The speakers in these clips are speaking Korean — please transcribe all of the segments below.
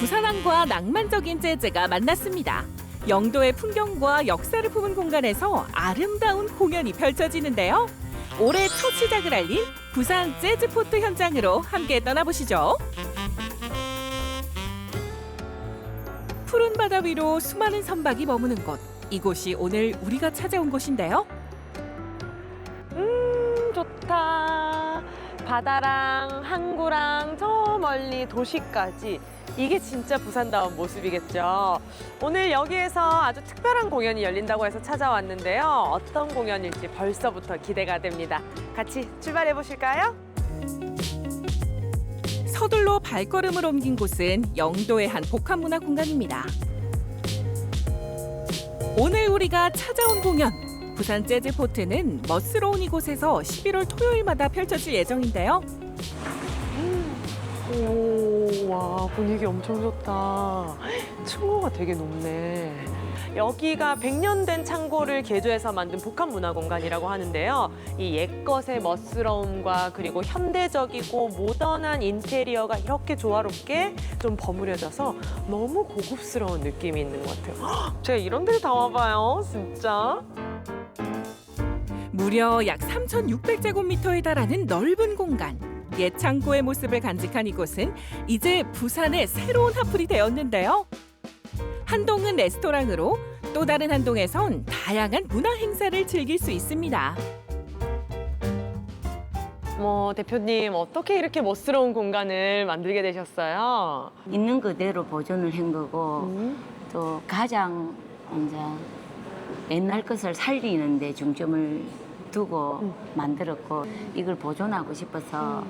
부산항과 낭만적인 재즈가 만났습니다. 영도의 풍경과 역사를 품은 공간에서 아름다운 공연이 펼쳐지는데요. 올해 첫 시작을 알린 부산 재즈 포트 현장으로 함께 떠나보시죠. 푸른 바다 위로 수많은 선박이 머무는 곳. 이곳이 오늘 우리가 찾아온 곳인데요. 음, 좋다. 바다랑 항구랑 저 멀리 도시까지 이게 진짜 부산다운 모습이겠죠. 오늘 여기에서 아주 특별한 공연이 열린다고 해서 찾아왔는데요. 어떤 공연일지 벌써부터 기대가 됩니다. 같이 출발해 보실까요? 서둘러 발걸음을 옮긴 곳은 영도의 한 복합문화 공간입니다. 오늘 우리가 찾아온 공연 부산 재즈 포트는 멋스러운 이곳에서 11월 토요일마다 펼쳐질 예정인데요. 오, 와, 분위기 엄청 좋다. 층고가 되게 높네. 여기가 100년 된 창고를 개조해서 만든 복합문화공간이라고 하는데요. 이 옛것의 멋스러움과 그리고 현대적이고 모던한 인테리어가 이렇게 조화롭게 좀 버무려져서 너무 고급스러운 느낌이 있는 것 같아요. 헉, 제가 이런 데를 다 와봐요, 진짜. 무려 약 3,600제곱미터에 달하는 넓은 공간. 옛 창고의 모습을 간직한 이곳은 이제 부산의 새로운 핫플이 되었는데요. 한동은 레스토랑으로 또 다른 한동에선 다양한 문화 행사를 즐길 수 있습니다. 뭐 대표님 어떻게 이렇게 멋스러운 공간을 만들게 되셨어요? 있는 그대로 보존을 한 거고 음. 또 가장 이제 옛날 것을 살리는 데 중점을 두고 음. 만들었고 이걸 보존하고 싶어서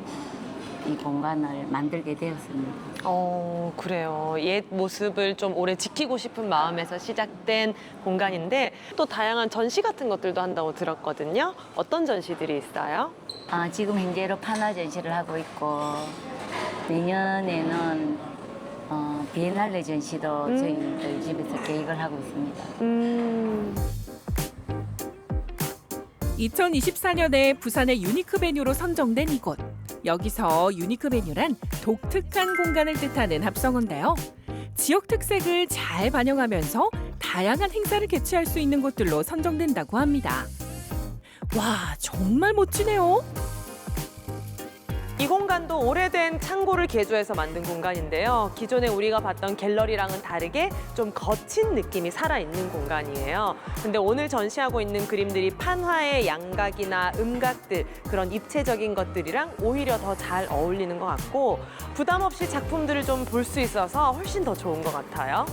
이 공간을 만들게 되었습니다. 어, 그래요. 옛 모습을 좀 오래 지키고 싶은 마음에서 시작된 공간인데 또 다양한 전시 같은 것들도 한다고 들었거든요. 어떤 전시들이 있어요? 아, 지금 현재로 판화 전시를 하고 있고 내년에는 어, 비엔날레 전시도 음. 저희들 집에서 계획을 하고 있습니다. 음. 2024년에 부산의 유니크 베뉴로 선정된 이곳. 여기서 유니크 베뉴란 독특한 공간을 뜻하는 합성어인데요. 지역 특색을 잘 반영하면서 다양한 행사를 개최할 수 있는 곳들로 선정된다고 합니다. 와, 정말 멋지네요. 이 공간도 오래된 창고를 개조해서 만든 공간인데요. 기존에 우리가 봤던 갤러리랑은 다르게 좀 거친 느낌이 살아있는 공간이에요. 근데 오늘 전시하고 있는 그림들이 판화의 양각이나 음각들, 그런 입체적인 것들이랑 오히려 더 잘 어울리는 것 같고 부담 없이 작품들을 좀 볼 수 있어서 훨씬 더 좋은 것 같아요.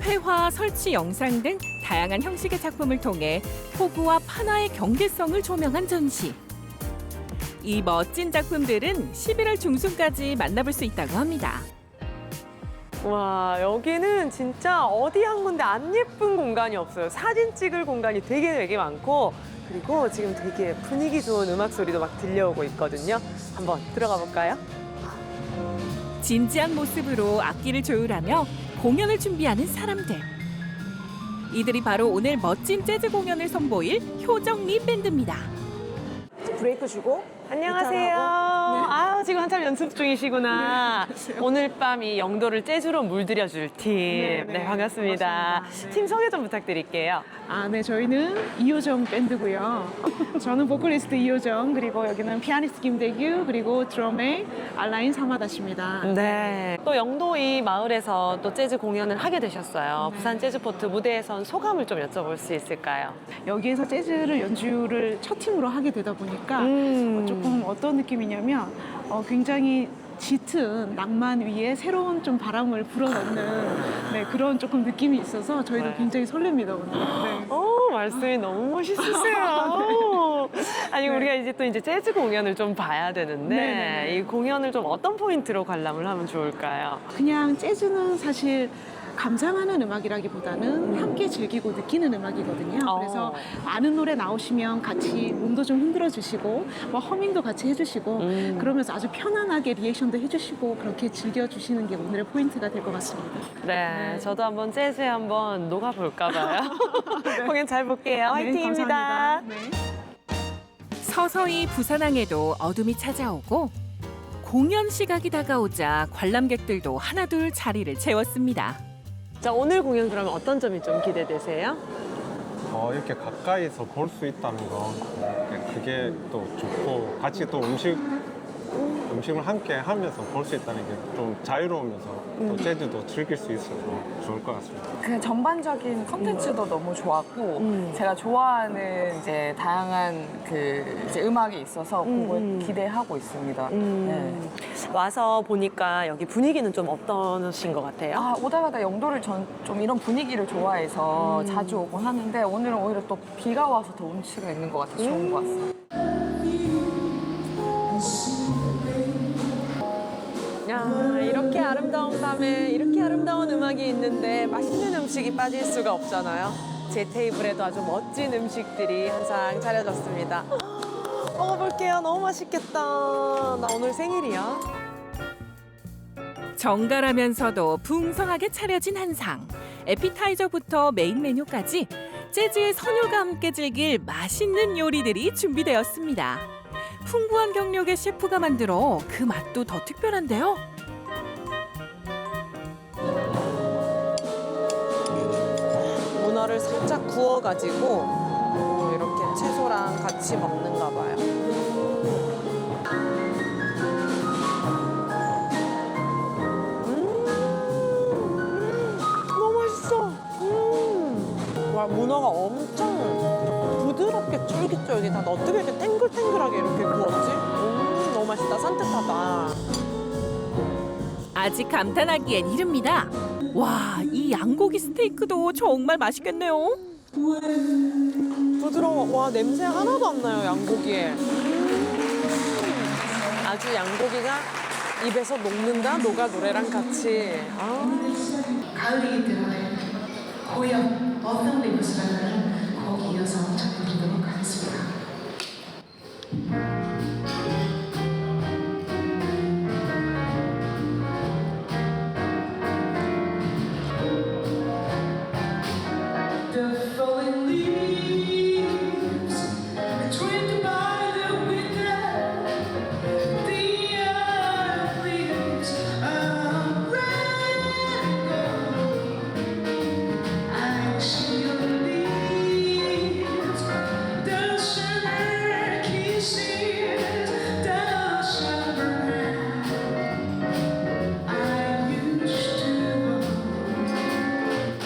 회화, 설치 영상 등 다양한 형식의 작품을 통해 포구와 판화의 경계성을 조명한 전시. 이 멋진 작품들은 11월 중순까지 만나볼 수 있다고 합니다. 와 여기는 진짜 어디 한 군데 안 예쁜 공간이 없어요. 사진 찍을 공간이 되게 되게 많고 그리고 지금 되게 분위기 좋은 음악 소리도 막 들려오고 있거든요. 한번 들어가 볼까요? 진지한 모습으로 악기를 조율하며 공연을 준비하는 사람들. 이들이 바로 오늘 멋진 재즈 공연을 선보일 효정리 밴드입니다. 브레이크 주고 안녕하세요. 아 지금 한참 연습 중이시구나. 오늘 밤 이 영도를 재즈로 물들여줄 팀. 네, 네, 반갑습니다. 반갑습니다. 네. 팀 소개 좀 부탁드릴게요. 아, 네, 저희는 이효정 밴드고요. 저는 보컬리스트 이효정, 그리고 여기는 피아니스트 김대규, 그리고 드럼의 알라인 사마다시입니다. 네. 또 영도 이 마을에서 또 재즈 공연을 하게 되셨어요. 부산 재즈포트 무대에선 소감을 좀 여쭤볼 수 있을까요? 여기에서 재즈를 연주를 첫 팀으로 하게 되다 보니까 음. 어, 조금 어떤 느낌이냐면 어, 굉장히 짙은 낭만 위에 새로운 좀 바람을 불어넣는 네, 그런 조금 느낌이 있어서 저희도 네. 굉장히 설렙니다 오늘. 네. 오, 말씀이 너무 멋있으세요. 아니, 네. 우리가 이제 또 이제 재즈 공연을 좀 봐야 되는데, 네네네. 이 공연을 좀 어떤 포인트로 관람을 하면 좋을까요? 그냥 재즈는 사실 감상하는 음악이라기보다는 함께 즐기고 느끼는 음악이거든요. 어. 그래서 아는 노래 나오시면 같이 몸도 좀 흔들어 주시고 뭐 허밍도 같이 해주시고 음. 그러면서 아주 편안하게 리액션도 해주시고 그렇게 즐겨 주시는 게 오늘의 포인트가 될 것 같습니다. 네, 저도 한번 재즈에 한번 녹아 볼까 봐요. 공연 잘 볼게요. 네, 화이팅입니다. 네. 서서히 부산항에도 어둠이 찾아오고 공연 시각이 다가오자 관람객들도 하나둘 자리를 채웠습니다. 자, 오늘 공연 그러면 어떤 점이 좀 기대되세요? 어, 이렇게 가까이서 볼 수 있다는 거 그게 또 좋고 같이 또 음식 음식을 함께 하면서 볼 수 있다는 게 좀 자유로우면서 또 재즈도 즐길 수 있어서 좋을 것 같습니다. 그 전반적인 컨텐츠도 너무 좋았고 음. 제가 좋아하는 이제 다양한 그 이제 음악이 있어서 음, 그걸 음. 기대하고 있습니다. 음, 와서 보니까 여기 분위기는 좀 어떠신 것 같아요? 아 오다 가다 영도를 전 좀 이런 분위기를 좋아해서 음. 자주 오곤 하는데 오늘은 오히려 또 비가 와서 더 운치가 있는 것 같아서 좋은 것 같습니다. 야, 이렇게 아름다운 밤에 이렇게 아름다운 음악이 있는데 맛있는 음식이 빠질 수가 없잖아요. 제 테이블에도 아주 멋진 음식들이 항상 차려졌습니다. 먹어볼게요. 너무 맛있겠다. 나 오늘 생일이야. 정갈하면서도 풍성하게 차려진 한상. 에피타이저부터 메인 메뉴까지 재즈의 선율과 함께 즐길 맛있는 요리들이 준비되었습니다. 풍부한 경력의 셰프가 만들어 그 맛도 더 특별한데요. 문어를 살짝 구워가지고 어, 이렇게 채소랑 같이 먹는가 봐요. 음, 너무 맛있어. 음. 와 문어가 엄청 부드럽게 쫄깃쫄깃하다. 어떻게 이렇게 탱글탱글하게 이렇게 구웠지? 음, 너무 맛있다. 산뜻하다. 아직 감탄하기엔 이릅니다. 와, 이 양고기 스테이크도 정말 맛있겠네요. 부드러워. 와 냄새 하나도 안 나요 양고기에. 음. 아주 양고기가 입에서 녹는다 녹아 노래랑 같이. 아. 가을이기 때문에 고연 어떤 리뷰스라면 거기 이어서 전해드리도록 하겠습니다. atmosphere.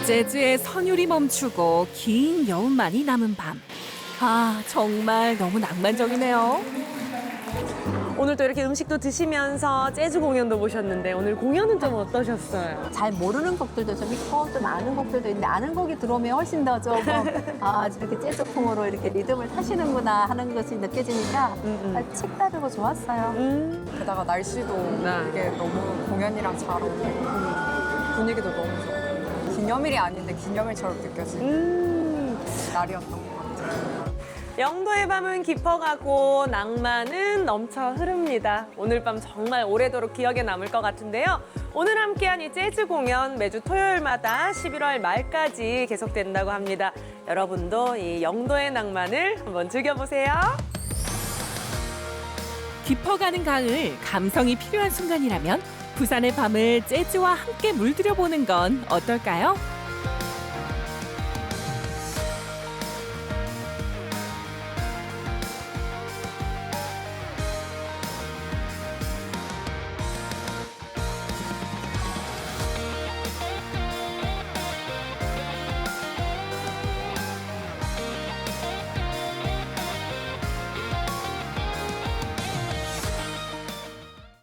재즈의 선율이 멈추고 긴 여운만이 남은 밤. 아, 정말 너무 낭만적이네요. 오늘도 이렇게 음식도 드시면서 재즈 공연도 보셨는데 오늘 공연은 좀 어떠셨어요? 잘 모르는 곡들도 좀 있고 좀 아는 곡들도 있는데 아는 곡이 들어오면 훨씬 더좀 아, 이렇게 재즈풍으로 이렇게 리듬을 타시는구나 하는 것이 느껴지니까 음, 아, 색다르고 좋았어요. 음. 게다가 날씨도 네. 되게 너무 공연이랑 잘 어울리고 분위기도 너무 좋고 기념일이 아닌데 기념일처럼 느껴지는 음. 날이었던 것 같아요. 영도의 밤은 깊어가고 낭만은 넘쳐 흐릅니다. 오늘 밤 정말 오래도록 기억에 남을 것 같은데요. 오늘 함께한 이 재즈 공연 매주 토요일마다 11월 말까지 계속된다고 합니다. 여러분도 이 영도의 낭만을 한번 즐겨보세요. 깊어가는 가을, 감성이 필요한 순간이라면 부산의 밤을 재즈와 함께 물들여 보는 건 어떨까요?